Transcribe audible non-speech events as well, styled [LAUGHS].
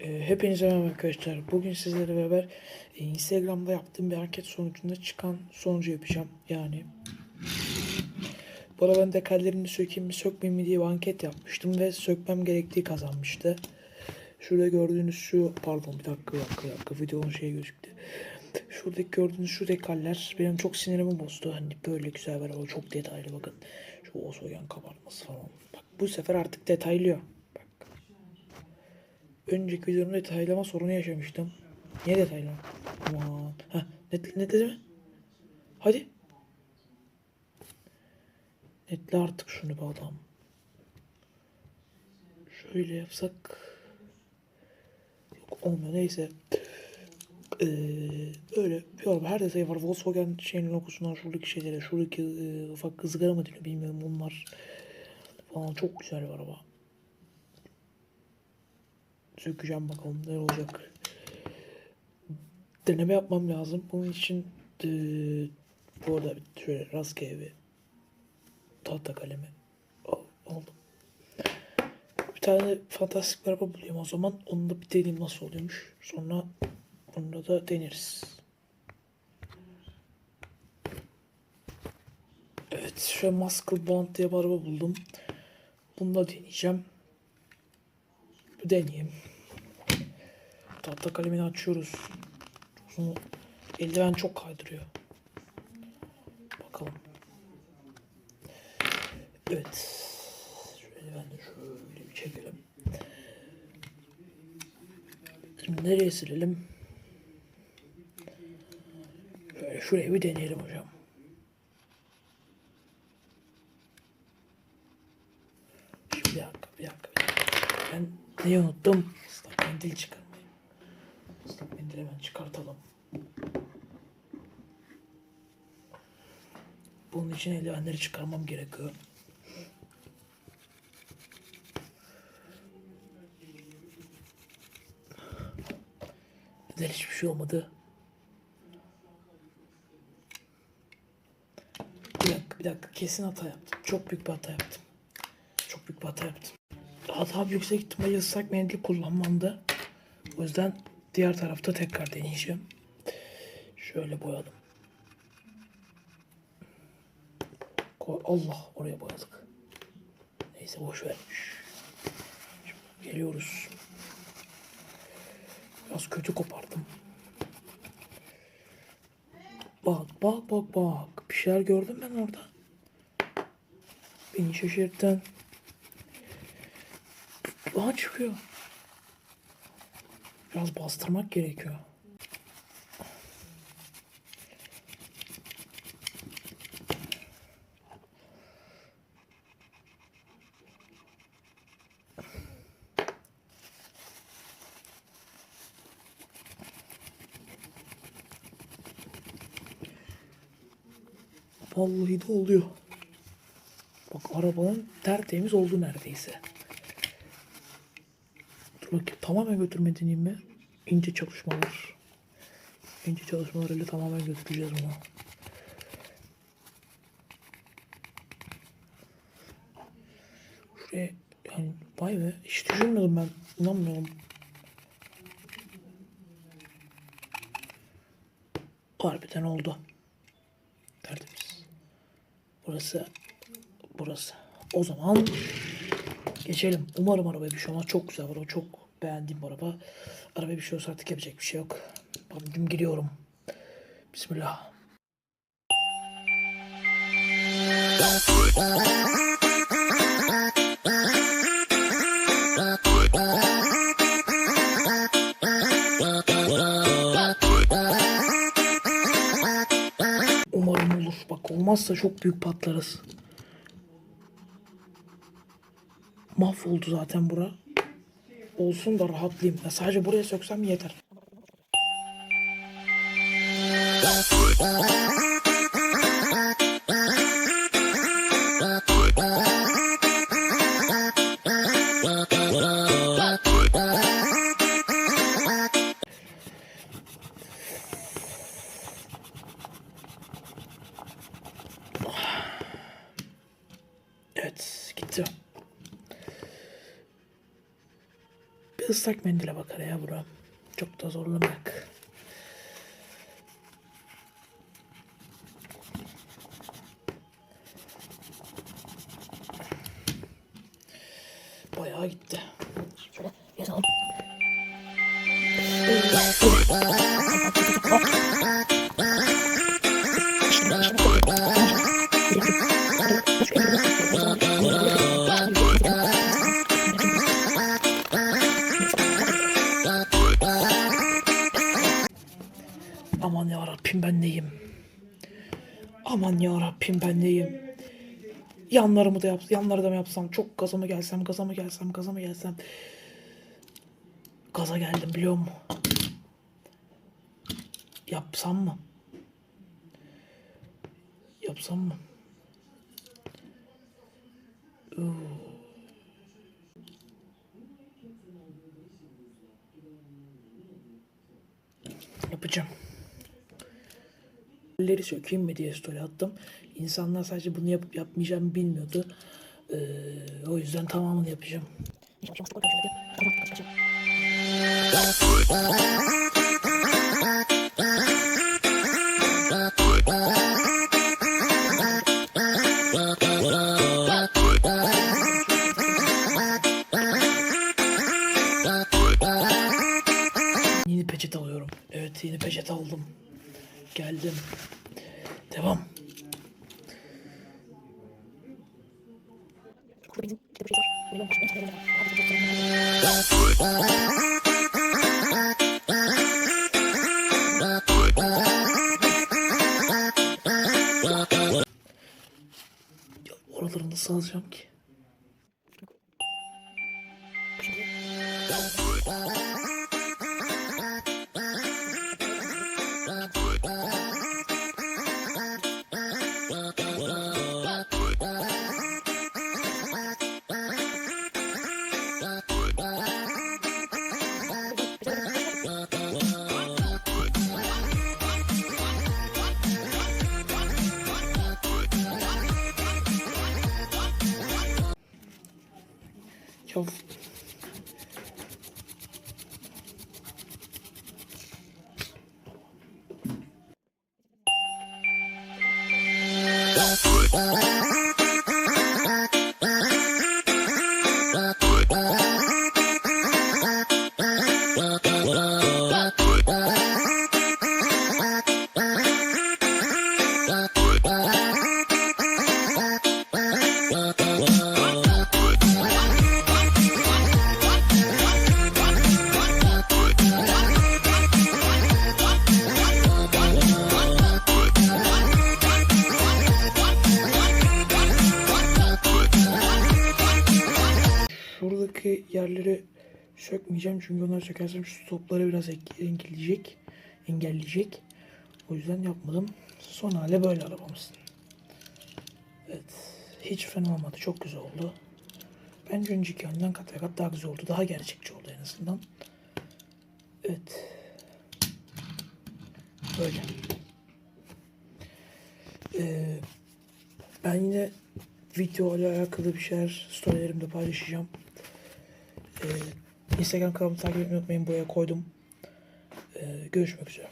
Ee, hepinize merhaba arkadaşlar. Bugün sizlerle beraber e, Instagram'da yaptığım bir anket sonucunda çıkan sonucu yapacağım. Yani bu arada ben dekallerini sökeyim mi sökmeyeyim mi diye bir anket yapmıştım ve sökmem gerektiği kazanmıştı. Şurada gördüğünüz şu pardon bir dakika bir dakika, bir dakika videonun şeyi gözüktü. Şuradaki gördüğünüz şu dekaller benim çok sinirimi bozdu. Hani böyle güzel var ama çok detaylı bakın. Şu Osoyan kabartması falan. Bak bu sefer artık detaylıyor. Önceki videomda detaylama sorunu yaşamıştım. Niye detaylama? Aman. Ha, net, netledi mi? Hadi. Netle artık şunu be adam. Şöyle yapsak. Yok olmuyor neyse. Ee, böyle bir her detayı var. Volkswagen şeyin logosundan şuradaki şeylere, şuradaki e, ufak ızgara mı deniyor bilmiyorum bunlar falan çok güzel bir araba. Sökeceğim bakalım ne olacak. Deneme yapmam lazım. Bunun için e, bu arada şöyle rastgele bir tahta kalemi al- aldım. Bir tane fantastik araba bulayım o zaman. Onu da bir deneyeyim nasıl oluyormuş. Sonra onu da deneriz. Evet, şöyle Muscle Bond diye bir araba buldum. Bunu da deneyeceğim. Bir deneyeyim. Tahta kalemini açıyoruz. Uzun, eldiven çok kaydırıyor. Bakalım. Evet. Şu eldiveni şöyle bir çekelim. Şimdi nereye silelim? Şöyle şurayı bir deneyelim hocam. Şimdi bir dakika, bir dakika, bir. Ben neyi unuttum? Islak mendil. Islak mendili hemen çıkartalım. Bunun için eldivenleri çıkarmam gerekiyor. Neden hiçbir şey olmadı? Bir dakika, bir dakika. Kesin hata yaptım. Çok büyük bir hata yaptım. Çok büyük bir hata yaptım. Hata büyükse ihtimalle ıslak mendil kullanmamda. O yüzden diğer tarafta tekrar deneyeceğim. Şöyle boyalım. Allah oraya boyadık. Neyse boş ver. Geliyoruz. Biraz kötü kopardım. Bak bak bak bak. Bir şeyler gördüm ben orada. Beni şaşırttın. Aha çıkıyor. Biraz bastırmak gerekiyor. Vallahi de oluyor. Bak arabanın tertemiz oldu neredeyse. Dur bakayım tamamen götürme deneyeyim mi? İnce çalışmalar. İnce çalışmalarıyla tamamen götüreceğiz bunu. Şuraya yani vay be hiç düşünmedim ben. İnanmıyorum. Harbiden oldu. Tertemiz. Burası burası. O zaman geçelim. Umarım arabaya bir şey olmaz. Çok güzel araba. Çok beğendiğim araba. Arabaya bir şey olsa artık yapacak bir şey yok. Babacım gidiyorum. Bismillah. Umarım olur. Bak olmazsa çok büyük patlarız. Mahvoldu zaten bura. Olsun da rahatlayayım. Ya sadece buraya söksem yeter. Islak mendile bakar ya bura. Çok da zorlamak. Bayağı gitti. Şöyle yazalım. Aman ya Rabbim ben neyim? Aman ya Rabbim ben neyim? Yanlarımı da yap, yanları da mı yapsam? Çok gaza mı gelsem, gaza mı gelsem, gaza gelsem? Gaza geldim biliyor musun? Yapsam mı? Yapsam mı? Uuu. Yapacağım. Leri sökeyim mi diye story attım. İnsanlar sadece bunu yapıp yapmayacağımı bilmiyordu. Ee, o yüzden tamamını yapacağım. [LAUGHS] Ya, oraları nasıl alacağım ki? Ya yerleri sökmeyeceğim çünkü onları sökersem şu topları biraz eng- engelleyecek. Engelleyecek. O yüzden yapmadım. Son hali böyle arabamız. Evet. Hiç fena olmadı. Çok güzel oldu. Bence önceki yönden kat kat daha güzel oldu. Daha gerçekçi oldu en azından. Evet. Böyle. Ee, ben yine video ile alakalı bir şeyler storylerimde paylaşacağım. Ee, Instagram kanalımı takip etmeyi unutmayın. Buraya koydum. Ee, görüşmek üzere.